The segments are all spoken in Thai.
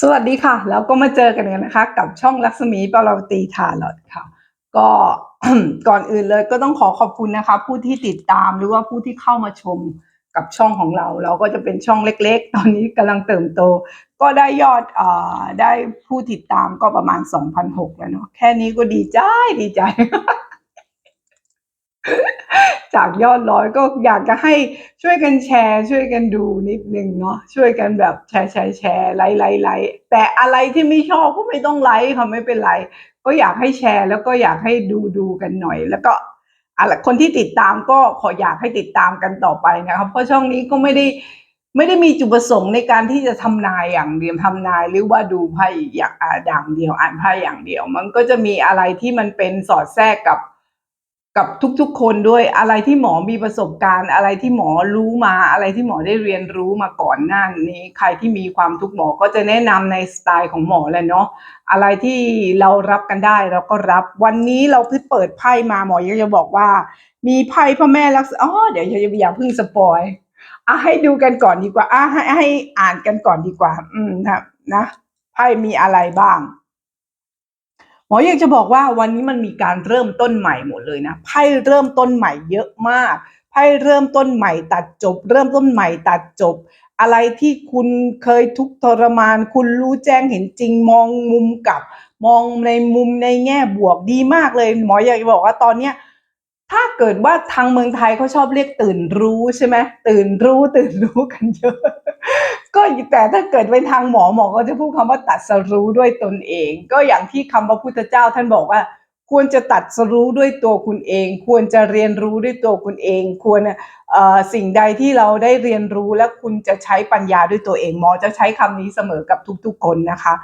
สวัสดีค่ะ แล้วก็มาเจอกันกันนะคะ กับช่องลักษมีปราวตีทาลอดค่ะ ก็ก่อนอื่นเลยก็ต้องขอขอบคุณนะคะ ผู้ที่ติดตามหรือว่าผู้ที่เข้ามาชมกับช่องของเรา เราก็จะเป็นช่องเล็กๆ ตอนนี้กำลังเติบโต ก็ได้ยอดอ่อได้ผู้ติดตามก็ประมาณ 2,006แล้วเนาะแค่นี้ก็ดีใจดีใจ จากยอดร้อยก็อยากจะให้ช่วยกันแชร์ ช่วยกันดูนิดนึงเนาะช่วยกันแบบแชร์แชร์แชร์ไลค์ไลค์ไลค์แต่อะไรที่ไม่ชอบก็ไม่ต้องไลค์ค่ะไม่เป็นไร ก็อยากให้แชร์ แล้วก็อยากให้ดูดูกันหน่อย แล้วก็อะไรคนที่ติดตามก็ขออยากให้ติดตามกันต่อไปนะครับเพราะช่องนี้ก็ไม่ได้ไม่ได้มีจุดประสงค์ในการที่จะทำนายอย่างเดียวทำนายหรือว่าดูไพ่อย่างอ่าอย่างเดียวอ่านไพ่อย่างเดียว มันก็จะมีอะไรที่มันเป็นสอดแทรกกับ กับทุกๆ คนด้วยอะไรที่หมอมีประสบการณ์ อะไรที่หมอรู้มาอะไรที่หมอได้เรียนรู้มาก่อนหน้านี้ ใครที่มีความทุกข์หมอก็จะแนะนำในสไตล์ของหมอแหละเนาะอะไรที่เรารับกันได้เราก็รับ วันนี้เราเพิ่งเปิดไพ่มาหมอยังจะบอกว่า มีไพ่พระแม่ลักษอ๋อเดี๋ยวอย่าอย่าเพิ่งสปอยอะให้ดูกันก่อนดีกว่าอะให้ให้อ่านกันก่อนดีกว่า อืมนะนะไพ่มีอะไรบ้าง หมออยากจะบอกว่าวันนี้มันมีการเริ่มต้นใหม่หมดเลยนะไพ่เริ่มต้นใหม่เยอะมากไพ่เริ่มต้นใหม่ตัดจบ เริ่มต้นใหม่ตัดจบ อะไรที่คุณเคยทุกข์ทรมาน คุณรู้แจ้งเห็นจริงมองมุมกลับ มองในมุมในแง่บวกดีมากเลย หมออยากจะบอกว่าตอนเนี้ยถ้าเกิดว่าทางเมืองไทยเขาชอบเรียกตื่นรู้ใช่ไหมตื่นรู้ตื่นรู้กันเยอะ ก็แต่ถ้าเกิดเป็นทางหมอหมอก็จะพูดคำว่าตัดสรู้ด้วยตนเอง ก็อย่างที่คำพระพุทธเจ้าท่านบอกว่า ควรจะตัดสรู้ด้วยตัวคุณเอง ควรจะเรียนรู้ด้วยตัวคุณเอง ควรสิ่งใดที่เราได้เรียนรู้และคุณจะใช้ปัญญาด้วยตัวเอง หมอจะใช้คำนี้เสมอกับทุกๆคนนะคะ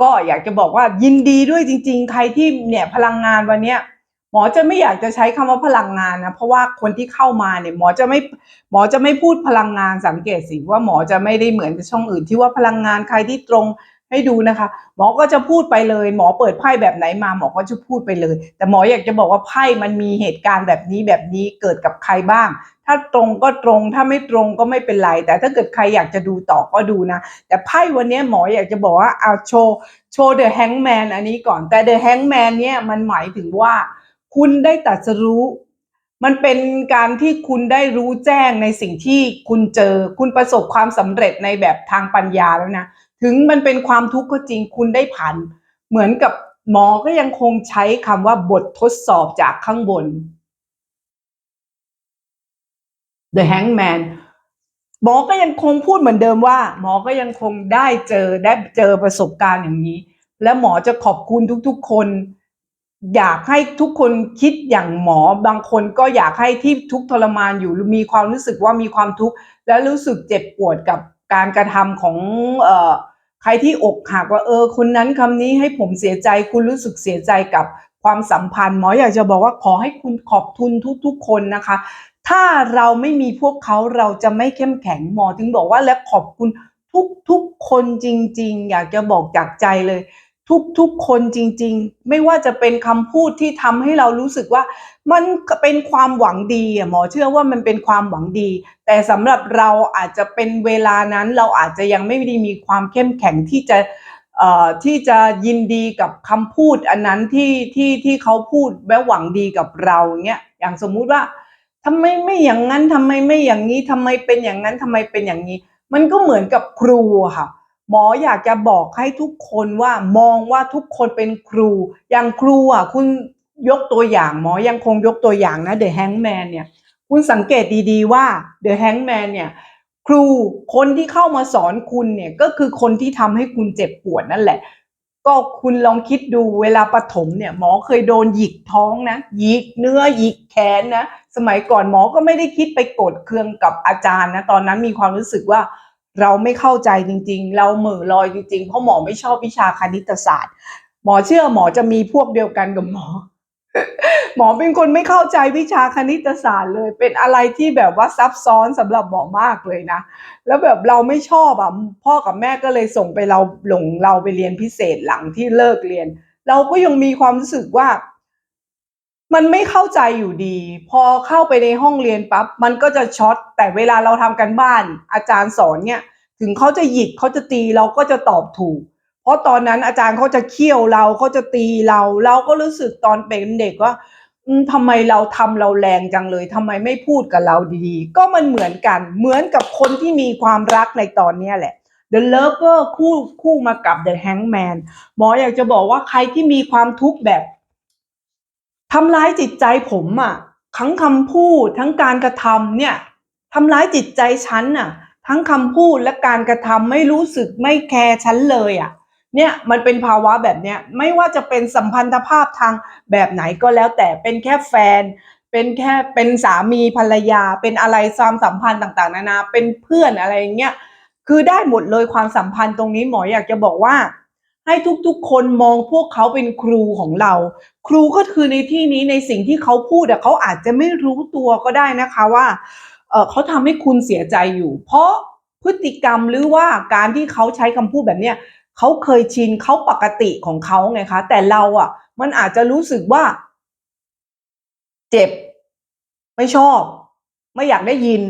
ก็อยากจะบอกว่ายินดีด้วยจริง ๆ ใครที่เนี่ยพลังงานวันเนี้ย หมอจะไม่อยากจะใช้คำว่าพลังงานนะเพราะว่าคนที่เข้ามาเนี่ยหมอจะไม่หมอจะไม่พูดพลังงานสังเกตสิว่าหมอจะไม่ได้เหมือนช่องอื่น ที่ว่าพลังงานใครที่ตรงให้ดูนะคะ หมอก็จะพูดไปเลย หมอเปิดไพ่แบบไหนมาหมอก็จะพูดไปเลย แต่หมออยากจะบอกว่าไพ่มันมีเหตุการณ์แบบนี้แบบนี้เกิดกับใครบ้าง ถ้าตรงก็ตรงถ้าไม่ตรงก็ไม่เป็นไร แต่ถ้าเกิดใครอยากจะดูต่อก็ดูนะ แต่ไพ่วันนี้หมออยากจะบอกว่าเอาโชว์โชว์เดอะแฮงแมนอันนี้ก่อนแต่เดอะแฮงแมนเนี่ยมันหมายถึงว่า คุณได้ตัดสรู้ มันเป็นการที่คุณได้รู้แจ้งในสิ่งที่คุณเจอ คุณประสบความสำเร็จในแบบทางปัญญาแล้วนะ ถึงมันเป็นความทุกข์ก็จริง คุณได้ผ่าน เหมือนกับหมอก็ยังคงใช้คำว่าบททดสอบจากข้างบน The Hangman หมอก็ยังคงพูดเหมือนเดิมว่า หมอก็ยังคงได้เจอได้เจอประสบการณ์อย่างนี้ และหมอจะขอบคุณทุกๆคน อยากให้ทุกคนคิดอย่างหมอบางคนก็อยากให้ที่ทุกทรมานอยู่มีความรู้สึกว่ามีความทุกข์และรู้สึกเจ็บปวดกับการกระทำของเอ่อใครที่อกหักว่าเออคนนั้นคำนี้ให้ผมเสียใจคุณรู้สึกเสียใจกับความสัมพันธ์หมออยากจะบอกว่าขอให้คุณขอบคุณทุกๆ คนนะคะ ถ้าเราไม่มีพวกเขาเราจะไม่เข้มแข็งหมอถึงบอกว่าและขอบคุณทุกๆคนจริง ๆ อยากจะบอกจากใจเลย ทุกๆคนจริง ๆ ไม่ว่าจะเป็นคำพูดที่ทำให้เรารู้สึกว่า มันเป็นความหวังดีอะหมอเชื่อว่ามันเป็นความหวังดี แต่สำหรับเราอาจจะเป็นเวลานั้นเราอาจจะยังไม่ได้มีความเข้มแข็งที่จะที่จะยินดีกับคำพูดอันนั้นที่ที่ที่เขาพูดและหวังดีกับเราเงี้ยอย่างสมมุติว่าทำไมไม่อย่างนั้นทำไมไม่อย่างนี้ทำไมเป็นอย่างนั้นทำไมเป็นอย่างนี้ มันก็เหมือนกับครูค่ะ หมออยากจะบอกให้ทุกคนว่ามองว่าทุกคนเป็นครู อย่างครูอะคุณยกตัวอย่างหมอยังคงยกตัวอย่างนะ The Hangman เนี่ย คุณสังเกตดีๆว่า The Hangman เนี่ยครูคนที่เข้ามาสอนคุณเนี่ยก็คือคนที่ทำให้คุณเจ็บปวดนั่นแหละ ก็คุณลองคิดดูเวลาปฐมเนี่ยหมอเคยโดนหยิกท้องนะหยิกเนื้อหยิกแขนนะสมัยก่อนหมอก็ไม่ได้คิดไปโกรธเคืองกับอาจารย์นะตอนนั้นมีความรู้สึกว่า เราไม่เข้าใจจริง ๆ เราเหม่อลอยจริงๆ เพราะหมอไม่ชอบวิชาคณิตศาสตร์ หมอเชื่อหมอจะมีพวกเดียวกันกับหมอ หมอเป็นคนไม่เข้าใจวิชาคณิตศาสตร์เลย เป็นอะไรที่แบบว่าซับซ้อนสำหรับหมอมากเลยนะ แล้วแบบเราไม่ชอบอะพ่อกับแม่ก็เลยส่งไปเราหลงเราไปเรียนพิเศษหลังที่เลิกเรียน เราก็ยังมีความรู้สึกว่า มันไม่เข้าใจอยู่ดี พอเข้าไปในห้องเรียนปั๊บมันก็จะช็อตแต่เวลาเราทำกันบ้าน อาจารย์สอนเนี่ย ถึงเขาจะหยิกเขาจะตีเราก็จะตอบถูก เพราะตอนนั้นอาจารย์เขาจะเคี่ยวเราเขาจะตีเรา เราก็รู้สึกตอนเป็นเด็กว่าอืมทำไมเราทำเราแรงจังเลยทำไมไม่พูดกับเราดีๆ ก็มันเหมือนกันเหมือนกับคนที่มีความรักในตอนเนี้แหละ The Lover คู่คู่มากับ The Hangman หมออยากจะบอกว่าใครที่มีความทุกข์แบบ ทำร้ายจิตใจผมอะทั้งคำพูดทั้งการกระทำเนี่ยทำร้ายจิตใจฉันน่ะ ทั้งคำพูดและการกระทำไม่รู้สึกไม่แคร์ฉันเลยอะเนี่ยมันเป็นภาวะแบบเนี้ยไม่ว่าจะเป็นสัมพันธภาพทางแบบไหนก็แล้วแต่เป็นแค่แฟน เป็นแค่เป็นสามีภรรยา เป็นอะไรความสัมพันธ์ต่างๆ นานาเป็นเพื่อนอะไรอย่างเงี้ยคือได้หมดเลยความสัมพันธ์ตรงนี้หมออยากจะบอกว่า ให้ทุกๆ คนมองพวกเขาเป็นครูของเรา ครูก็คือในที่นี้ในสิ่งที่เขาพูดเขาอาจจะไม่รู้ตัวก็ได้นะคะว่าเเขาทำให้คุณเสียใจอยู่ เพราะพฤติกรรมหรือว่าการที่เขาใช้คำพูดแบบเนี้ยเขาเคยชินเขาปกติของเขาไงคะ แต่เราอะ มันอาจจะรู้สึกว่า เจ็บ ไม่ชอบ ไม่อยากได้ยิน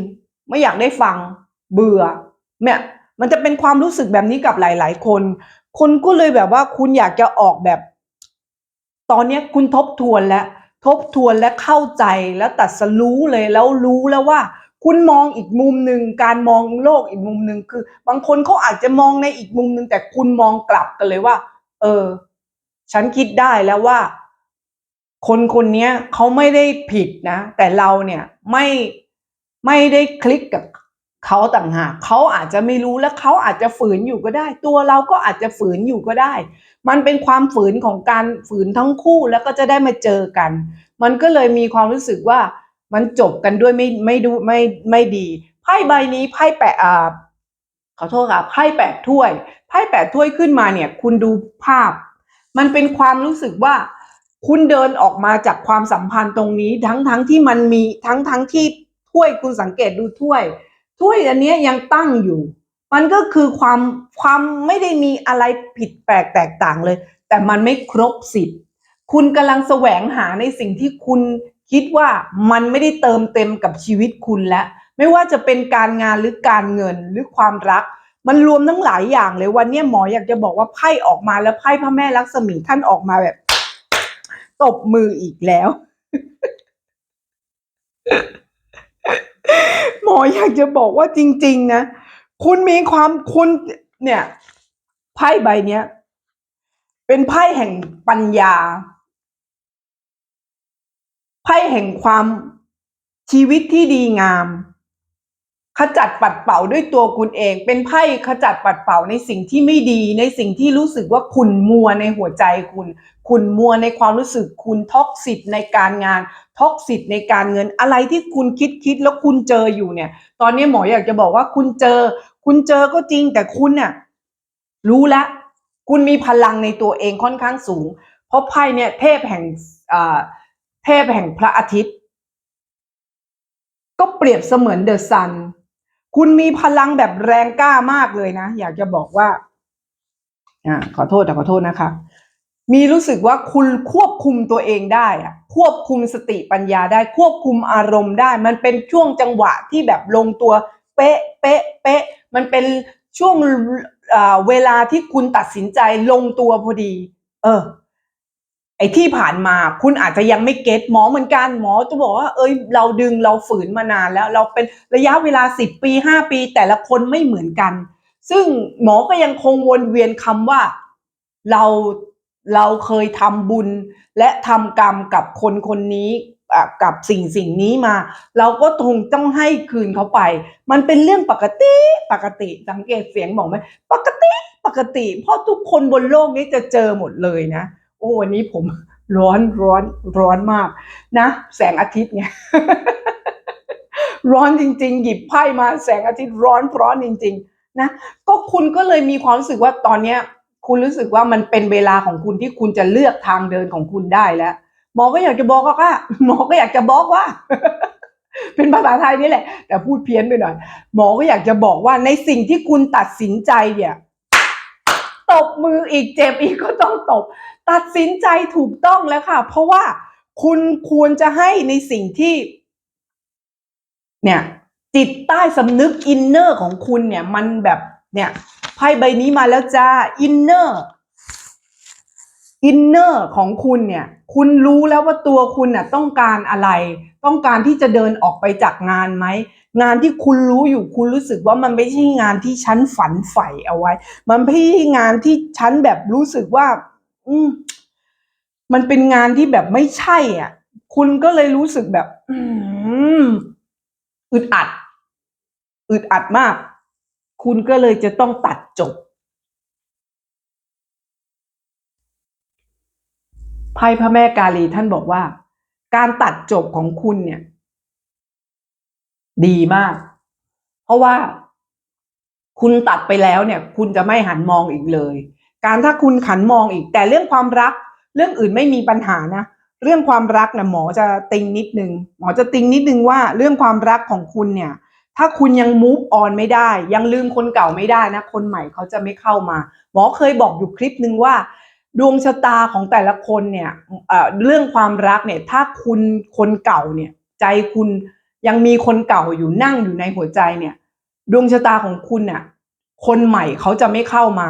ไม่อยากได้ฟัง เบื่อเนี่ยมันจะเป็นความรู้สึกแบบนี้กับหลาย ๆ คน คนก็เลยแบบว่าคุณอยากจะออกแบบ ตอนนี้คุณทบทวนแล้ว ทบทวนและเข้าใจแล้วตัดสรู้เลยแล้วรู้แล้วว่า คุณมองอีกมุมหนึ่งการมองโลกอีกมุมหนึ่งคือ บางคนเขาอาจจะมองในอีกมุมหนึ่งแต่คุณมองกลับกันเลยว่า เออ ฉันคิดได้แล้วว่า คนคนนี้เขาไม่ได้ผิดนะ แต่เราเนี่ยไม่ไม่ได้คลิกกับ เขาต่างหากเขาอาจจะไม่รู้และเขาอาจจะฝืนอยู่ก็ได้ ตัวเราก็อาจจะฝืนอยู่ก็ได้ มันเป็นความฝืนของการฝืนทั้งคู่แล้วก็จะได้มาเจอกัน มันก็เลยมีความรู้สึกว่ามันจบกันด้วยไม่ไม่ดูไม่ไม่ดีไพ่ใบนี้ไพ่แปะอ่าขอโทษค่ะไพ่แปดถ้วยไพ่แปดถ้วยขึ้นมาเนี่ย คุณดูภาพ มันเป็นความรู้สึกว่า คุณเดินออกมาจากความสัมพันธ์ตรงนี้ทั้งทั้งที่มันมีทั้งทั้งที่ถ้วยคุณสังเกตดูถ้วย ถ้วยอันนี้ยังตั้งอยู่ มันก็คือความความไม่ได้มีอะไรผิดแปลกแตกต่างเลย แต่มันไม่ครบสิทธิ์คุณกำลังแสวงหาในสิ่งที่คุณคิดว่ามันไม่ได้เติมเต็มกับชีวิตคุณแล้วไม่ว่าจะเป็นการงานหรือการเงินหรือความรัก มันรวมทั้งหลายอย่างเลยวันนี้หมออยากจะบอกว่าไพ่ออกมาแล้วไพ่พระแม่ลักษมีท่านออกมาแบบ ตบมืออีกแล้ว หมออยากจะบอกว่าจริง ๆ นะ คุณมีความคุณเนี่ยไพ่ใบเนี้ย เป็นไพ่แห่งปัญญา ไพ่แห่งความชีวิตที่ดีงาม ขจัดปัดเป่าด้วยตัวคุณเอง เป็นไพ่ขจัดปัดเป่าในสิ่งที่ไม่ดี ในสิ่งที่รู้สึกว่าคุณมัวในหัวใจคุณ คุณมัวในความรู้สึกคุณท็อกซิตในการงาน ท็อกซิตในการเงินอะไรที่คุณคิดคิดแล้วคุณเจออยู่เนี่ย ตอนนี้หมออยากจะบอกว่าคุณเจอ คุณเจอก็จริงแต่คุณเนี่ยรู้แล้วคุณมีพลังในตัวเองค่อนข้างสูง เพราะไพ่เนี่ยเทพแห่งอ่าเทพแห่งพระอาทิตย์ ก็เปรียบเสมือนเดอะซัน คุณมีพลังแบบแรงกล้ามากเลยนะ อยากจะบอกว่า อ่า ขอโทษแต่ขอโทษนะคะ มีรู้สึกว่าคุณควบคุมตัวเองได้อะควบคุมสติปัญญาได้ ควบคุมอารมณ์ได้ มันเป็นช่วงจังหวะที่แบบลงตัวเป๊ะเป๊ะเป๊ะมันเป็นช่วงเวลาที่คุณตัดสินใจลงตัวพอดี เออ ไอ้ที่ผ่านมาคุณอาจจะยังไม่เก็ตหมอเหมือนกันหมอจะบอกว่า เอ้ย เราดึงเราฝืนมานานแล้ว เราเป็นระยะเวลาสิบปีห้าปี แต่ละคนไม่เหมือนกัน ซึ่งหมอก็ยังคงวนเวียนคำว่า เรา เราเคยทำบุญและทำกรรมกับคนคนนี้กับสิ่งสิ่งนี้มา เราก็คงต้องให้คืนเขาไป มันเป็นเรื่องปกติปกติสังเกตเสียงบอกไหมปกติปกติ เพราะทุกคนบนโลกนี้จะเจอหมดเลยนะ โอ้วันนี้ผมร้อนร้อนร้อนมาก นะ แสงอาทิตย์ไงร้อนจริง ๆ หยิบไพ่มาแสงอาทิตย์ร้อนร้อนจริง ๆ นะก็คุณก็เลยมีความรู้สึกว่าตอนเนี้ย คุณรู้สึกว่ามันเป็นเวลาของคุณที่คุณจะเลือกทางเดินของคุณได้แล้ว หมอก็อยากจะบอกว่าหมอก็อยากจะบอกว่า เป็นภาษาไทยนี่แหละ แต่พูดเพี้ยนไปหน่อย หมอก็อยากจะบอกว่าในสิ่งที่คุณตัดสินใจเนี่ยตบมืออีกเจ็บอีกก็ต้องตบ ตัดสินใจถูกต้องแล้วค่ะ เพราะว่าคุณควรจะให้ในสิ่งที่ เนี่ย จิตใต้สำนึกอินเนอร์ของคุณเนี่ย มันแบบเนี่ย ไพ่ใบนี้มาแล้วจ้าอินเนอร์อินเนอร์ของคุณเนี่ย คุณรู้แล้วว่าตัวคุณน่ะต้องการอะไร ต้องการที่จะเดินออกไปจากงานไหม งานที่คุณรู้อยู่คุณรู้สึกว่ามันไม่ใช่งานที่ฉันฝันใฝ่เอาไว้ มันไม่ใช่งานที่ฉันแบบรู้สึกว่า อืมมันเป็นงานที่แบบไม่ใช่อะ คุณก็เลยรู้สึกแบบ อืมอึดอัด อึดอัดมาก คุณก็เลยจะต้องตัดจบ ไพ่พระแม่กาลีท่านบอกว่า การตัดจบของคุณเนี่ย ดีมาก เพราะว่าคุณตัดไปแล้วเนี่ย คุณจะไม่หันมองอีกเลย การถ้าคุณขันมองอีก แต่เรื่องความรัก เรื่องอื่นไม่มีปัญหานะเรื่องความรักนะหมอจะติงนิดนึงหมอจะติงนิดนึงว่าเรื่องความรักของคุณเนี่ย ถ้าคุณยัง move on ไม่ได้ ยังลืมคนเก่าไม่ได้นะ คนใหม่เขาจะไม่เข้ามา หมอเคยบอกอยู่คลิปหนึ่งว่า ดวงชะตาของแต่ละคนเนี่ยเเรื่องความรักเนี่ยถ้าคุณคนเก่าเนี่ย ใจคุณยังมีคนเก่าอยู่นั่งอยู่ในหัวใจเนี่ย ดวงชะตาของคุณน่ะคนใหม่เขาจะไม่เข้ามา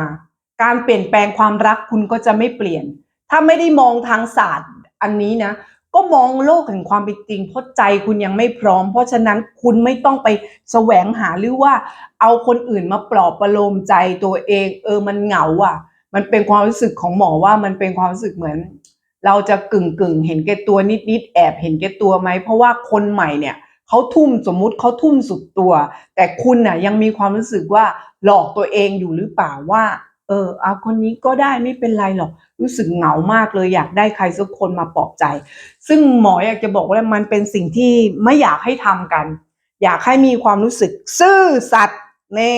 การเปลี่ยนแปลงความรักคุณก็จะไม่เปลี่ยน ถ้าไม่ได้มองทางศาสตร์อันนี้นะ ก็มองโลกแห่งความเป็นจริงเพราะใจคุณยังไม่พร้อม เพราะฉะนั้นคุณไม่ต้องไปแสวงหาหรือว่า เอาคนอื่นมาปลอบประโลมใจตัวเอง เออมันเหงาอะ มันเป็นความรู้สึกของหมอว่ามันเป็นความรู้สึกเหมือน เราจะกึ่งกึ่งเห็นแก่ตัวนิดนิดแอบเห็นแก่ตัวไหมเพราะว่าคนใหม่เนี่ยเขาทุ่มสมมุติเขาทุ่มสุดตัว แต่คุณน่ะยังมีความรู้สึกว่าหลอกตัวเองอยู่หรือเปล่าว่า เออเอาคนนี้ก็ได้ไม่เป็นไรหรอก รู้สึกเหงามากเลยอยากได้ใครสักคนมาปลอบใจ ซึ่งหมออยากจะบอกว่ามันเป็นสิ่งที่ไม่อยากให้ทำกัน อยากให้มีความรู้สึกซื่อสัตย์แน่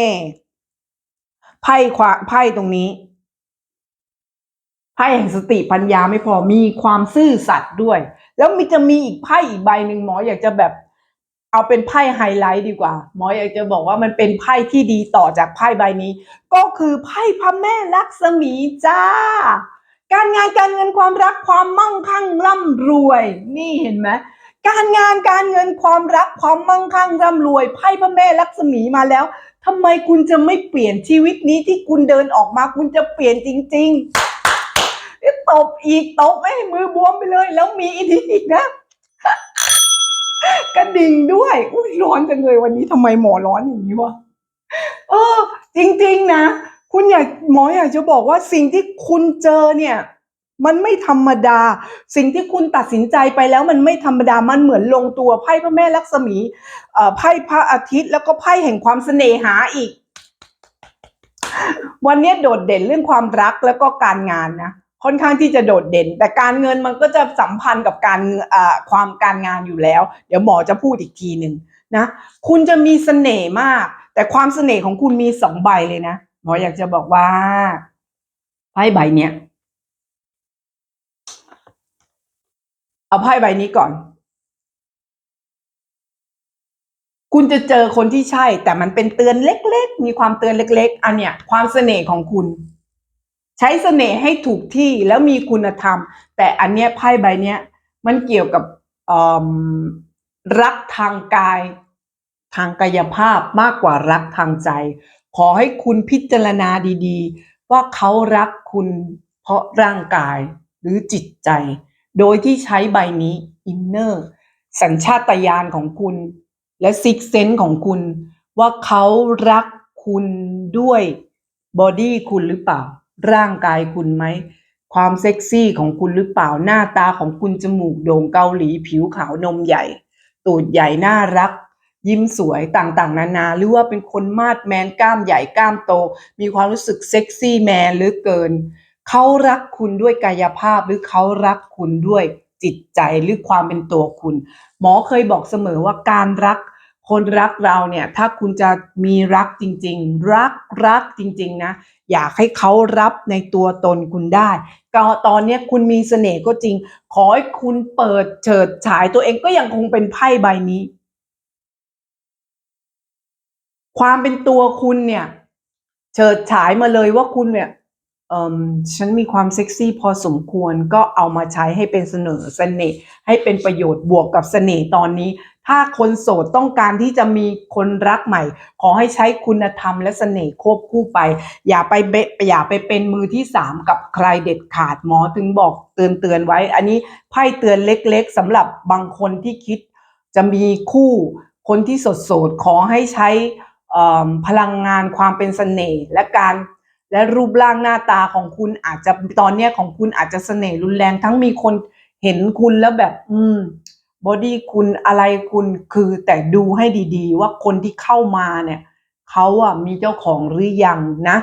ไพ่ควาไพ่ตรงนี้ไพ่แห่งสติปัญญาไม่พอมีความซื่อสัตย์ด้วย แล้วมีจะมีอีกไพ่อีกใบหนึ่งหมออยากจะแบบ เอาเป็นไพ่ไฮไลท์ดีกว่า หมออยากจะบอกว่ามันเป็นไพ่ที่ดีต่อจากไพ่ใบนี้ ก็คือไพ่พระแม่ลักษมีจ้า การงานการเงินความรักความมั่งคั่งร่ำรวย นี่เห็นไหมการงานการเงินความรักความมั่งคั่งร่ำรวยไพ่พระแม่ลักษมีมาแล้วทำไมคุณจะไม่เปลี่ยนชีวิตนี้ที่คุณเดินออกมาคุณจะเปลี่ยนจริง ๆตบอีกตบให้มือบวมไปเลย แล้วมีอีกอีกนะ กระดิ่งด้วย อุ้ยร้อนจังเลยวันนี้ทำไมหมอร้อนอย่างนี้วะเออ จริง ๆ นะ คุณอยากหมออยากจะบอกว่าสิ่งที่คุณเจอเนี่ย มันไม่ธรรมดา สิ่งที่คุณตัดสินใจไปแล้วมันไม่ธรรมดามันเหมือนลงตัวไพ่พระแม่ลักษมีเอ่อไพ่พระอาทิตย์ แล้วก็ไพ่แห่งความเสน่หาอีก วันนี้โดดเด่นเรื่องความรักแล้วก็การงานนะ ค่อนข้างที่จะโดดเด่น แต่การเงินมันก็จะสัมพันธ์กับการความการงานอยู่แล้ว เดี๋ยวหมอจะพูดอีกทีหนึ่งนะคุณจะมีเสน่ห์มาก แต่ความเสน่ห์ของคุณมีสองใบเลยนะหมออยากจะบอกว่าไพ่ใบเนี้ยเอาไพ่ใบนี้ก่อน คุณจะเจอคนที่ใช่ แต่มันเป็นเตือนเล็ก ๆ มีความเตือนเล็ก ๆ อันเนี้ยความเสน่ห์ของคุณ ใช้เสน่ห์ให้ถูกที่แล้วมีคุณธรรม แต่อันเนี้ยไพ่ใบเนี้ยมันเกี่ยวกับรักทางกาย ทางกายภาพมากกว่ารักทางใจ ขอให้คุณพิจารณาดีๆ ว่าเขารักคุณเพราะร่างกายหรือจิตใจ โดยที่ใช้ใบนี้อินเนอร์สัญชาตญาณของคุณ และซิกเซนของคุณ ว่าเขารักคุณด้วยบอดี้คุณหรือเปล่า ร่างกายคุณไหม ความเซ็กซี่ของคุณหรือเปล่าหน้าตาของคุณจมูกโด่งเกาหลีผิวขาวนมใหญ่ ตูดใหญ่น่ารัก ยิ้มสวยต่างๆ นานา หรือว่าเป็นคนมาดแมนกล้ามใหญ่กล้ามโต มีความรู้สึกเซ็กซี่แมนหรือเกิน เขารักคุณด้วยกายภาพหรือเขารักคุณด้วยจิตใจหรือความเป็นตัวคุณ หมอเคยบอกเสมอว่าการรักคนรักเราเนี่ยถ้าคุณจะมีรักจริง ๆ รักรักจริง ๆ นะ อยากให้เขารับในตัวตนคุณได้ ก็ตอนนี้คุณมีเสน่ห์ก็จริง ขอให้คุณเปิดเฉิดฉายตัวเองก็ยังคงเป็นไพ่ใบนี้ ความเป็นตัวคุณเนี่ย เฉิดฉายมาเลยว่าคุณเนี่ย ฉันมีความเซ็กซี่พอสมควรก็เอามาใช้ให้เป็นเสนอเสน่ห์ให้เป็นประโยชน์บวกกับเสน่ห์ตอนนี้ ถ้าคนโสดต้องการที่จะมีคนรักใหม่ ขอให้ใช้คุณธรรมและเสน่ห์ควบคู่ไป อย่าไปเบะอย่าไปเป็นมือที่สามกับใครเด็ดขาดหมอถึงบอกเตือนเตือนไว้ อันนี้ไพ่เตือนเล็กๆสำหรับบางคนที่คิดจะมีคู่คนที่สดโสดๆขอให้ใช้พลังงานความเป็นเสน่ห์และการ และรูปร่างหน้าตาของคุณอาจจะตอนเนี้ยของคุณอาจจะเสน่ห์รุนแรงทั้งมีคนเห็นคุณแล้วแบบ อืมบอดี้คุณอะไรคุณคือแต่ดูให้ดีๆ ว่าคนที่เข้ามาเนี่ยเขาอะมีเจ้าของหรือยังนะ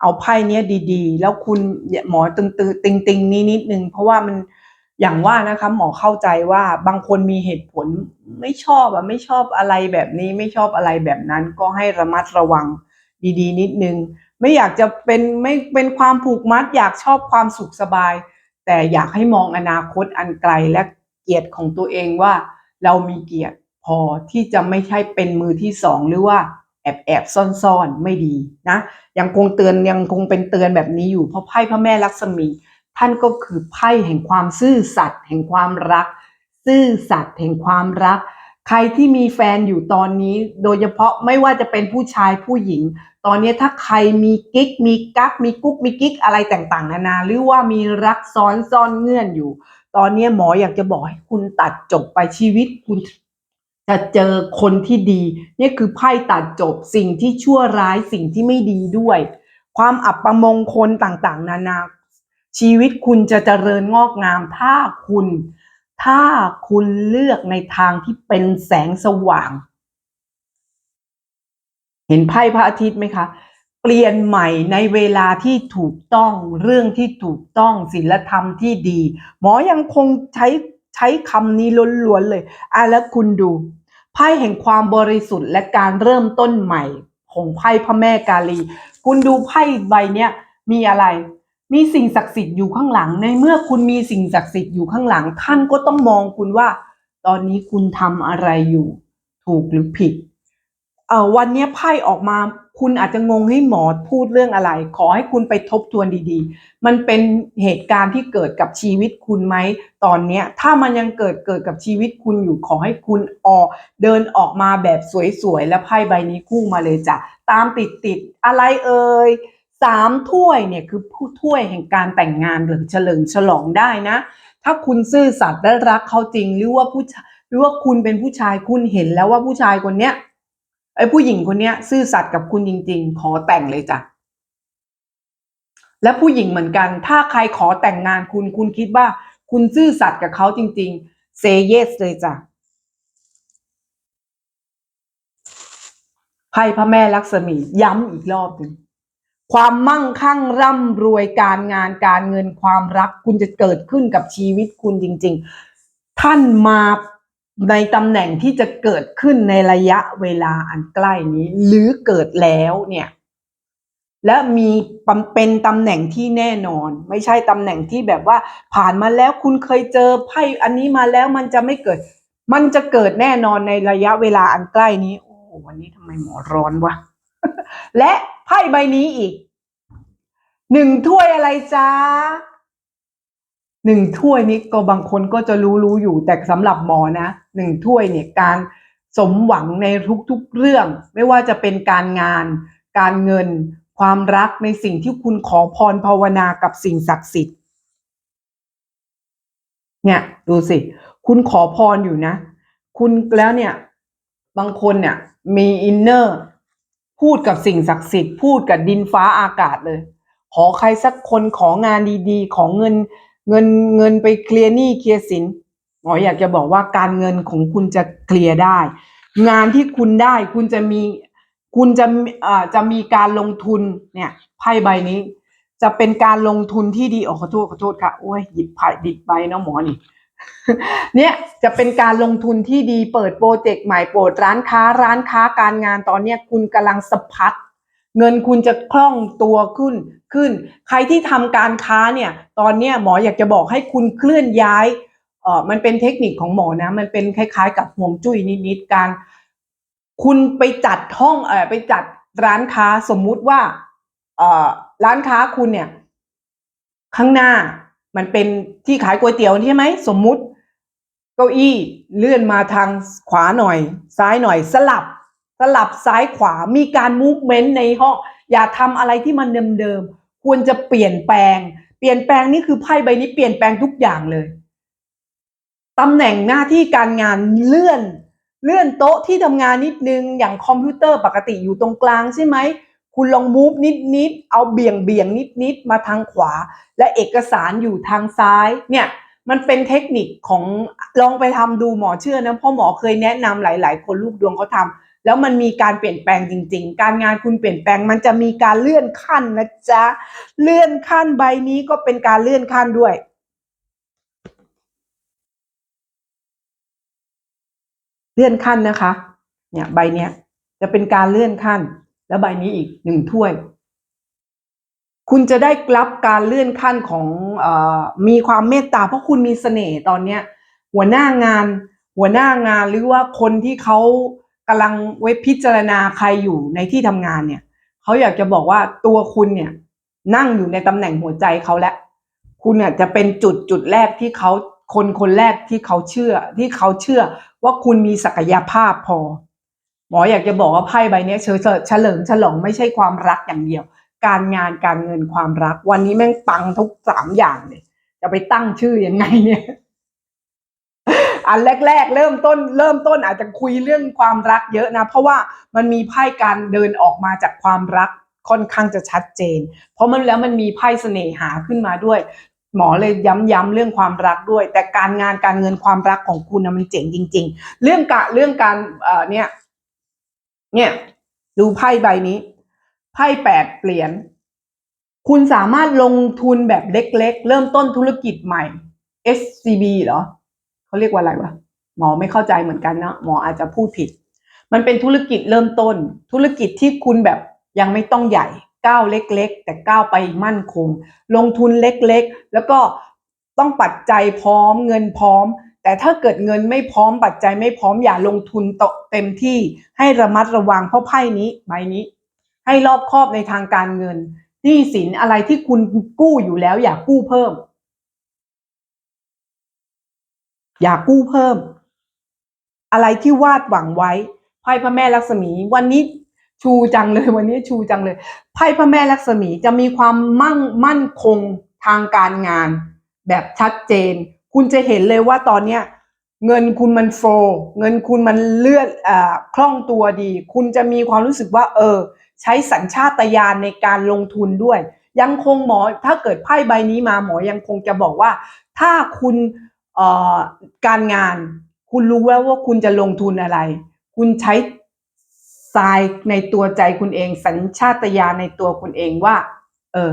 เอาไพ่เนี้ยดีๆ แล้วคุณหมอตึงๆติงๆนี้นิดนึงเพราะว่ามันอย่างว่านะคะหมอเข้าใจว่าบางคนมีเหตุผลไม่ชอบอะไม่ชอบอะไรแบบนี้ไม่ชอบอะไรแบบนั้นก็ให้ระมัดระวังดีๆ นิดนึง ไม่อยากจะเป็นไม่เป็นความผูกมัด อยากชอบความสุขสบาย แต่อยากให้มองอนาคตอันไกลและเกียรติของตัวเองว่า เรามีเกียรติพอที่จะไม่ใช่เป็นมือที่สองหรือว่าแอบแอบๆซ่อนๆไม่ดีนะยังคงเตือนยังคงเป็นเตือนแบบนี้อยู่เพราะไพ่พระแม่ลักษมี ท่านก็คือไพ่แห่งความซื่อสัตย์แห่งความรัก ซื่อสัตย์แห่งความรัก ใครที่มีแฟนอยู่ตอนนี้โดยเฉพาะไม่ว่าจะเป็นผู้ชายผู้หญิง ตอนนี้ถ้าใครมีกิ๊ก มีกั๊กมีกุ๊กมีกิ๊กอะไรต่างๆ นานา หรือว่ามีรักซ้อนซ่อนเงื่อนอยู่ ตอนนี้หมออยากจะบอกให้คุณตัดจบไปชีวิตคุณจะเจอคนที่ดี นี่คือไพ่ตัดจบสิ่งที่ชั่วร้ายสิ่งที่ไม่ดีด้วย ความอับประมงคลต่างๆ นานา ชีวิตคุณจะเจริญงอกงามถ้าคุณ ถ้าคุณเลือกในทางที่เป็นแสงสว่าง เห็นไพ่พระอาทิตย์ไหมคะ เปลี่ยนใหม่ในเวลาที่ถูกต้องเรื่องที่ถูกต้องศีลธรรมที่ดี หมอยังคงใช้ใช้คำนี้ล้วนๆเลยอะแล้วคุณดูไพ่แห่งความบริสุทธิ์และการเริ่มต้นใหม่ของไพ่พระแม่กาลี คุณดูไพ่ใบเนี้ยมีอะไร มีสิ่งศักดิ์สิทธิ์อยู่ข้างหลัง ในเมื่อคุณมีสิ่งศักดิ์สิทธิ์อยู่ข้างหลัง ท่านก็ต้องมองคุณว่า ตอนนี้คุณทำอะไรอยู่ ถูกหรือผิดเอ่อวันนี้ไพ่ออกมา คุณอาจจะงงให้หมอพูดเรื่องอะไร ขอให้คุณไปทบทวนดีๆ มันเป็นเหตุการณ์ที่เกิดกับชีวิตคุณไหมตอนเนี้ยถ้ามันยังเกิดเกิดกับชีวิตคุณอยู่ขอให้คุณออก เดินออกมาแบบสวยๆ และไพ่ใบนี้คู่มาเลยจ้ะตามติดๆอะไรเอ่ย สามถ้วยเนี่ยคือผู้ถ้วยแห่งการแต่งงานหรือเฉลิมฉลองได้นะ ถ้าคุณซื่อสัตย์และรักเขาจริงหรือว่าผู้หรือว่าคุณเป็นผู้ชายคุณเห็นแล้วว่าผู้ชายคนเนี้ยไอ้ผู้หญิงคนเนี้ย ซื่อสัตย์กับคุณจริง ๆ ขอแต่งเลยจ้ะและผู้หญิงเหมือนกัน ถ้าใครขอแต่งงานคุณคุณคิดว่า คุณซื่อสัตย์กับเขาจริงๆ say yes เลยจ้ะไพ่พระแม่ลักษมีย้ำอีกรอบหนึ่ง ความมั่งคั่งร่ำรวยการงานการเงินความรัก คุณจะเกิดขึ้นกับชีวิตคุณจริง ๆ ท่านมาในตำแหน่งที่จะเกิดขึ้นในระยะเวลาอันใกล้นี้ หรือเกิดแล้วเนี่ยและมีปำเป็นตำแหน่งที่แน่นอน ไม่ใช่ตำแหน่งที่แบบว่า ผ่านมาแล้วคุณเคยเจอไพ่อันนี้มาแล้วมันจะไม่เกิด มันจะเกิดแน่นอนในระยะเวลาอันใกล้นี้ โอ้โหวันนี้ทำไมหมอร้อนวะและ ไพ่ใบนี้อีกหนึ่งถ้วยอะไรจ้าหนึ่งถ้วยนี้ก็บางคนก็จะรู้รู้อยู่แต่สำหรับหมอนะหนึ่งถ้วยเนี่ยการสมหวังในทุกๆเรื่อง ไม่ว่าจะเป็นการงาน การเงิน ความรักในสิ่งที่คุณขอพรภาวนากับสิ่งศักดิ์สิทธิ์ เนี่ย ดูสิ คุณขอพรอยู่นะ คุณแล้วเนี่ย บางคนเนี่ย มีอินเนอร์ พูดกับสิ่งศักดิ์สิทธิ์พูดกับดินฟ้าอากาศเลย ขอใครสักคนของานดีๆ ของเงินเงินเงินไปเคลียร์หนี้เคลียร์สินหมออยากจะบอกว่าการเงินของคุณจะเคลียร์ได้ งานที่คุณได้คุณจะมีคุณจะอ่าจะมีการลงทุนเนี่ยไพ่ใบนี้ จะเป็นการลงทุนที่ดีอ๋อขอโทษขอโทษค่ะโอ้ยหยิบไพ่ดิบใบเนาะหมอนี่ เนี่ยจะเป็นการลงทุนที่ดีเปิดโปรเจกต์ใหม่เปิดร้านค้าร้านค้าการงานตอนเนี้ยคุณกำลังสะพัดเงินคุณจะคล่องตัวขึ้นขึ้น ใครที่ทำการค้าเนี่ย ตอนเนี้ยหมออยากจะบอกให้คุณเคลื่อนย้ายเออมันเป็นเทคนิคของหมอนะ มันเป็นคล้ายๆ กับห่วงจุ้ยนิดๆการ คุณไปจัดห้องเออไปจัดร้านค้าสมมุติว่า เออร้านค้าคุณเนี่ย ข้างหน้า มันเป็นที่ขายก๋วยเตี๋ยวใช่ไหมสมมุติ เก้าอี้เลื่อนมาทางขวาหน่อย ซ้ายหน่อยสลับ สลับซ้ายขวามีการมูฟเมนต์ในห้องอย่าทำอะไรที่มันเดิมๆควรจะเปลี่ยนแปลง เปลี่ยนแปลงนี่คือไพ่ใบนี้เปลี่ยนแปลงทุกอย่างเลยตำแหน่งหน้าที่การงานเลื่อน เลื่อนโต๊ะที่ทำงานนิดนึงอย่างคอมพิวเตอร์ปกติอยู่ตรงกลางใช่ไหม คุณลองมูฟนิดนิดๆเอาเบี่ยงเบี่ยงนิดนิดๆมาทางขวา และเอกสารอยู่ทางซ้ายเนี่ยมันเป็นเทคนิคของลองไปทำดูหมอเชื่อนะพราะหมอเคยแนะนำหลาย ๆ คนลูกดวงเขาทำแล้วมันมีการเปลี่ยนแปลงจริง ๆ การงานคุณเปลี่ยนแปลงมันจะมีการเลื่อนขั้นนะจ๊ะเลื่อนขั้นใบนี้ก็เป็นการเลื่อนขั้นด้วยเลื่อนขั้นนะคะ เนี่ยใบเนี้ยจะเป็นการเลื่อนขั้น แล้วใบนี้อีกหนึ่งถ้วย คุณจะได้รับการเลื่อนขั้นของอมีความเมตตาเพราะคุณมีเสน่ห์ตอนเนี้ย หัวหน้างาน หัวหน้างานหรือว่าคนที่เขากำลังไว้พิจารณาใครอยู่ในที่ทำงานเนี่ยเขาอยากจะบอกว่าตัวคุณเนี่ย นั่งอยู่ในตำแหน่งหัวใจเขาแล้วคุณเนี่ยจะเป็นจุดจุดแรกที่เขาคนคนแรกที่เขาเชื่อ ที่เขาเชื่อว่าคุณมีศักยภาพพอ หมออยากจะบอกว่าไพ่ใบนี้เฉยเฉลิมฉลองไม่ใช่ความรักอย่างเดียว การงานการเงินความรัก วันนี้แม่งปังทุกสามอย่างเลยจะไปตั้งชื่อยังไงเนี่ยอันแรก ๆ เริ่มต้น เริ่มต้นอาจจะคุยเรื่องความรักเยอะนะ เพราะว่ามันมีไพ่การเดินออกมาจากความรักค่อนข้างจะชัดเจน เพราะมันแล้วมันมีไพ่เสน่หาขึ้นมาด้วย หมอเลยย้ำๆเรื่องความรักด้วย แต่การงานการเงินความรักของคุณนะมันเจ๋งจริง ๆ เรื่องกะเรื่องการเอ่อเนี่ย เนี่ย ดูไพ่ใบนี้ ไพ่แปดเหรียญคุณสามารถลงทุนแบบเล็ก ๆ เริ่มต้นธุรกิจใหม่ SCB เหรอเขาเรียกว่าอะไรวะหมอไม่เข้าใจเหมือนกันนะหมออาจจะพูดผิด มันเป็นธุรกิจเริ่มต้น ธุรกิจที่คุณแบบยังไม่ต้องใหญ่ก้าวเล็ก ๆ แต่ก้าวไปมั่นคง ลงทุนเล็กๆ แล้วก็ต้องปัจจัยพร้อมเงินพร้อม แต่ถ้าเกิดเงินไม่พร้อมปัจจัยไม่พร้อมอย่าลงทุนตเต็มที่ให้ระมัดระวังเพราะไพ่นี้ใบนี้ ให้รอบคอบในทางการเงินหนี้สินอะไรที่คุณกู้อยู่แล้ว อย่ากู้เพิ่ม อย่ากู้เพิ่ม อะไรที่วาดหวังไว้ไพ่พระแม่ลักษมี วันนี้ชูจังเลยวันนี้ชูจังเลยไพ่พระแม่ลักษมีจะมีความมั่งมั่นคงทางการงาน แบบชัดเจน คุณจะเห็นเลยว่าตอนเนี้ยเงินคุณมันโฟล์เงินคุณมันเลือนอ่าคล่องตัวดี คุณจะมีความรู้สึกว่า เออ ใช้สัญชาตญาณในการลงทุนด้วย ยังคงหมอถ้าเกิดไพ่ใบนี้มาหมอยังคงจะบอกว่า ถ้าคุณเอ่อการงาน คุณรู้แล้วว่าคุณจะลงทุนอะไร คุณใช้ทรายในตัวใจคุณเอง สัญชาตญาณในตัวคุณเองว่า เออ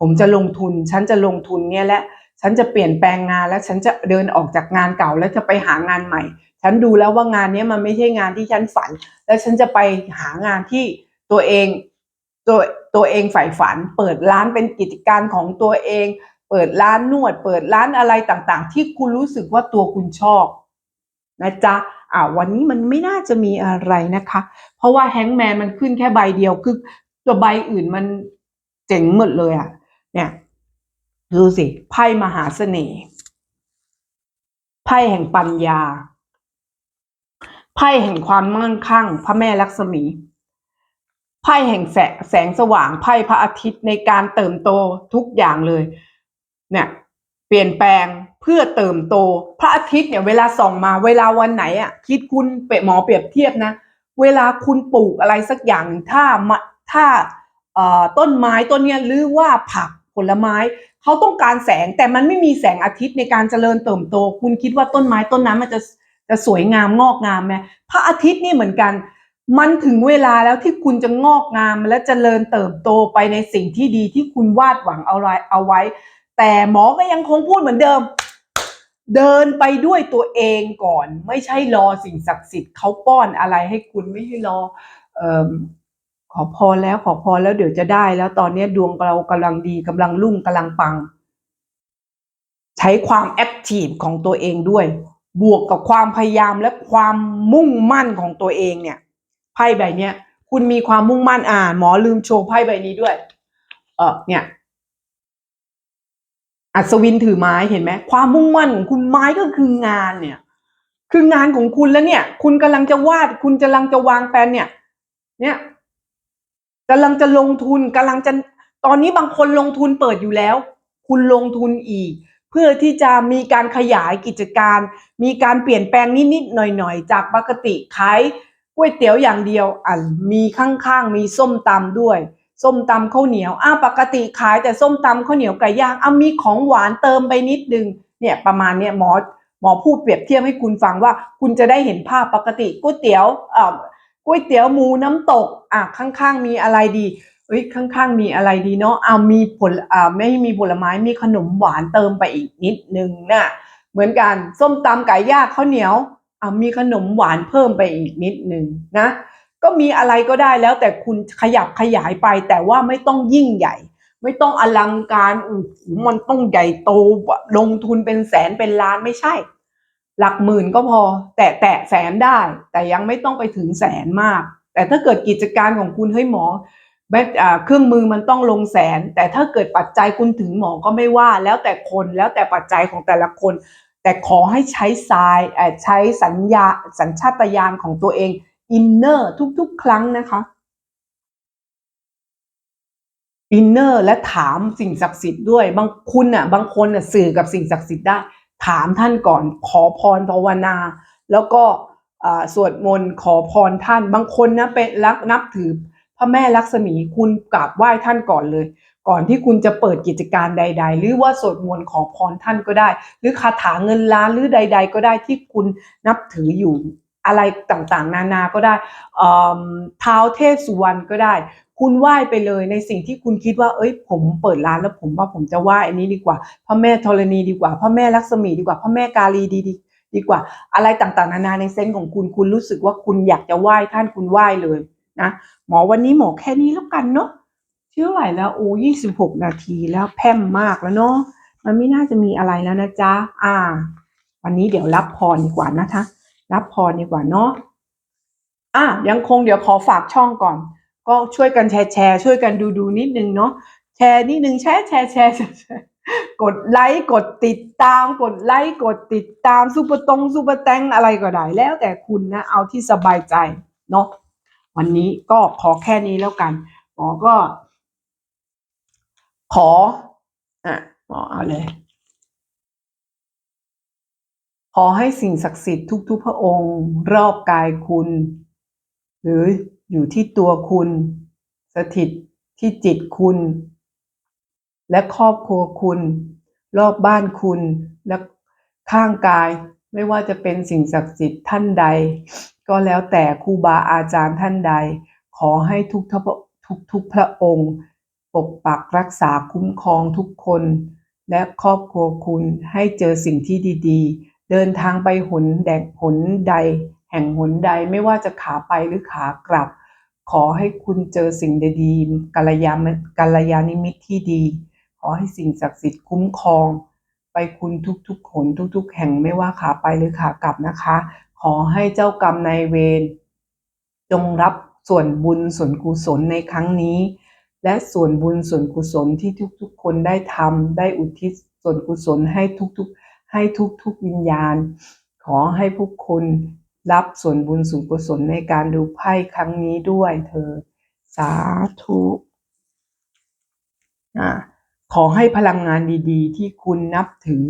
ผมจะลงทุน ฉันจะลงทุนเนี่ยแหละ ฉันจะเปลี่ยนแปลงงานแล้วฉันจะเดินออกจากงานเก่าแล้วจะไปหางานใหม่ ฉันดูแล้วว่างานนี้มันไม่ใช่งานที่ฉันฝัน แล้วฉันจะไปหางานที่ตัวเองตัวตัวเองใฝ่ฝัน เปิดร้านเป็นกิจการของตัวเอง เปิดร้านนวด เปิดร้านอะไรต่างๆ ที่คุณรู้สึกว่าตัวคุณชอบนะจ๊ะอ่าวันนี้มันไม่น่าจะมีอะไรนะคะ เพราะว่าแฮงก์แมนมันขึ้นแค่ใบเดียวคือตัวใบอื่นมันเจ๋งหมดเลยอะเนี่ย ดูสิไพ่มหาเสน่ห์ไพ่แห่งปัญญา ไพ่แห่งความมั่งคั่ง พระแม่ลักษมี ไพ่แห่งแสงแสงสว่างไพ่พระอาทิตย์ในการเติมโตทุกอย่างเลย เนี่ย เปลี่ยนแปลงเพื่อเติมโต พระอาทิตย์เนี่ย เวลาส่องมาเวลาวันไหนอะ คิดคุณเปะหมอเปรียบเทียบนะ เวลาคุณปลูกอะไรสักอย่างถ้ามาถ้าต้นไม้ต้นเนี้ยหรือว่าผักผลไม้ เขาต้องการแสงแต่มันไม่มีแสงอาทิตย์ในการเจริญเติบโต คุณคิดว่าต้นไม้ต้นนั้นมันจะจะสวยงามงอกงามไหมพระอาทิตย์นี่เหมือนกัน มันถึงเวลาแล้วที่คุณจะงอกงามและเจริญเติบโตไปในสิ่งที่ดีที่คุณวาดหวังเอาไว้เอาไว้ แต่หมอก็ยังคงพูดเหมือนเดิม เดินไปด้วยตัวเองก่อน ไม่ใช่รอสิ่งศักดิ์สิทธิ์เขาป้อนอะไรให้คุณไม่ใช่รออ ขอพรแล้วขอพรแล้วเดี๋ยวจะได้แล้วตอนนี้ดวงเรากำลังดีกำลังรุ่งกำลังปัง ใช้ความแอคทีฟของตัวเองด้วย บวกกับความพยายามและความมุ่งมั่นของตัวเองเนี่ยไพ่ใบเนี้ยคุณมีความมุ่งมั่นอ่าหมอลืมโชว์ไพ่ใบนี้ด้วย เออเนี่ยอัศวินถือไม้เห็นไหมความมุ่งมั่นของคุณไม้ก็คืองานเนี่ย คืองานของคุณแล้วเนี่ย คุณกำลังจะวาด คุณกำลังจะวางแผนเนี่ย เนี่ย กำลังจะลงทุนกำลังจะตอนนี้บางคนลงทุนเปิดอยู่แล้ว คุณลงทุนอีก เพื่อที่จะมีการขยายกิจการ มีการเปลี่ยนแปลงนิดๆหน่อยๆ จากปกติขายก๋วยเตี๋ยวอย่างเดียวอะมีข้างๆ มีส้มตำด้วย ส้มตำข้าวเหนียวอ้าปกติขายแต่ส้มตำข้าวเหนียวไก่ย่างอ้ามีของหวานเติมไปนิดนึงเนี่ยประมาณเนี้ยหมอหมอพูดเปรียบเทียบให้คุณฟังว่า คุณจะได้เห็นภาพปกติก๋วยเตี๋ยวอ่า ก๋วยเตี๋ยวหมูน้ำตกอะข้างๆมีอะไรดีเอ้ยข้างๆมีอะไรดีเนาะอ้ามีผลอ่าไม่มีผลไม้มีขนมหวานเติมไปอีกนิดนึงน่ะเหมือนกันส้มตำไก่ย่างข้าวเหนียวอ่ามีขนมหวานเพิ่มไปอีกนิดนึงนะ ก็มีอะไรก็ได้แล้วแต่คุณขยับขยายไปแต่ว่าไม่ต้องยิ่งใหญ่ ไม่ต้องอลังการอ้มันต้องใหญ่โตลงทุนเป็นแสนเป็นล้านไม่ใช่ หลักหมื่นก็พอ แต่แตะแสนได้ แต่ยังไม่ต้องไปถึงแสนมาก แต่ถ้าเกิดกิจการของคุณเฮ้ยหมอแม้เครื่องมือมันต้องลงแสน แต่ถ้าเกิดปัจจัยคุณถึงหมอก็ไม่ว่า แล้วแต่คนแล้วแต่ปัจจัยของแต่ละคน แต่ขอให้ใช้ทรายใช้สัญญาสัญชาตญาณของตัวเองอินเนอร์ทุกๆ ครั้งนะคะอินเนอร์และถามสิ่งศักดิ์สิทธิ์ด้วย บางคุณอะบางคนอะสื่อกับสิ่งศักดิ์สิทธิ์ได้ ถามท่านก่อนขอพรภาวนา แล้วก็สวดมนต์ขอพรท่านบางคนนะเป็นรักนับถือพระแม่ลักษมีคุณกราบไหว้ท่านก่อนเลย ก่อนที่คุณจะเปิดกิจการใด ๆ หรือว่าสวดมนต์ขอพรท่านก็ได้ หรือคาถาเงินล้านหรือใด ๆ ก็ได้ที่คุณนับถืออยู่อะไรต่างๆ นานาก็ได้เท้าเทพสุวรรณก็ได้ คุณไหว้ไปเลยในสิ่งที่คุณคิดว่า เอ้ย ผมเปิดร้านแล้วผมว่าผมจะไหว้อันนี้ดีกว่าพระแม่ธรณีดีกว่าพระแม่ลักษมีดีกว่าพระแม่กาลีดีดีดีกว่า อะไรต่างๆ นานาในเซนส์ของคุณคุณรู้สึกว่าคุณอยากจะไหว้ท่านคุณไหว้เลยนะหมอวันนี้หมอแค่นี้แล้วกันเนาะเชื่อไหวแล้วโอ้ยี่สิบหกนาทีแล้วแพ่มมากแล้วเนาะมันไม่น่าจะมีอะไรแล้วนะจ๊ะอ่า วันนี้เดี๋ยวรับพรดีกว่านะคะ รับพรดีกว่าเนาะอะยังคงเดี๋ยวขอฝากช่องก่อน ก็ช่วยกันแชร์แชร์ช่วยกันดูดูนิดนึงเนาะแชร์นิดนึงแชร์แชร์แชร์แชร์กดไลค์กดติดตาม กดไลค์กดติดตามซูเปอร์ตรงซูเปอร์แตงอะไรก็ได้แล้วแต่คุณนะเอาที่สบายใจเนาะวันนี้ก็ขอแค่นี้แล้วกันหมอก็ ขออะหมอเอาเลยขอให้สิ่งศักดิ์สิทธิ์ทุกๆพระองค์ รอบกายคุณ หรือ อยู่ที่ตัวคุณ สถิตที่จิตคุณ และครอบครัวคุณ รอบบ้านคุณ และข้างกายไม่ว่าจะเป็นสิ่งศักดิ์สิทธิ์ท่านใด ก็แล้วแต่ครูบาอาจารย์ท่านใด ขอให้ทุกทพุกทุกพระองค์ ปกปักรักษาคุ้มครองทุกคน และครอบครัวคุณให้เจอสิ่งที่ดีๆ เดินทางไปหนแดกหนใด แห่งหนใดไม่ว่าจะขาไปหรือขากลับ ขอให้คุณเจอสิ่งดีๆกัลยาณกัลยาณิมิตที่ดี ขอให้สิ่งศักดิ์สิทธิ์คุ้มครอง ไปคุณทุกๆหนทุก ๆ แห่งไม่ว่าขาไปหรือขากลับนะคะ ขอให้เจ้ากรรมนายเวรจงรับส่วนบุญส่วนกุศลในครั้งนี้ และส่วนบุญส่วนกุศลที่ทุกๆ คนได้ทำได้อุทิศส่วนกุศลให้ทุกๆ ให้ทุกๆวิญญาณ ขอให้พวกคุณ รับส่วนบุญส่วนกุศลในการดูไพ่ครั้งนี้ด้วยเถิดสาธุอขอให้พลังงานดีๆ ที่คุณนับถือ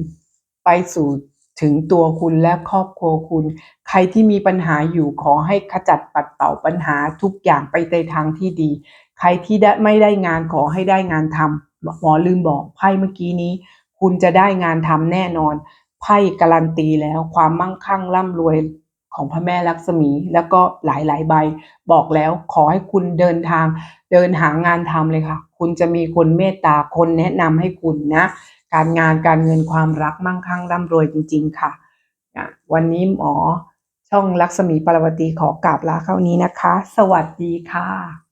ไปสู่ถึงตัวคุณและครอบครัวคุณ ใครที่มีปัญหาอยู่ขอให้ขจัดปัดเป่าปัญหาทุกอย่างไปในทางที่ดี ใครที่ได้ไม่ได้งานขอให้ได้งานทำหมอลืมบอกไพ่เมื่อกี้นี้ คุณจะได้งานทำแน่นอนไพ่การันตีแล้วความมั่งคั่งร่ำรวย ของพระแม่ลักษมี แล้วก็หลายๆ ใบ บอกแล้วขอให้คุณเดินทาง เดินหางานทำเลยค่ะ คุณจะมีคนเมตตาคนแนะนำให้คุณนะ การงานการเงินความรักมั่งคั่งร่ำรวยจริง ๆค่ะอะวันนี้หมอช่องลักษมีปรวตีขอกราบลาเข้านี้นะคะ สวัสดีค่ะ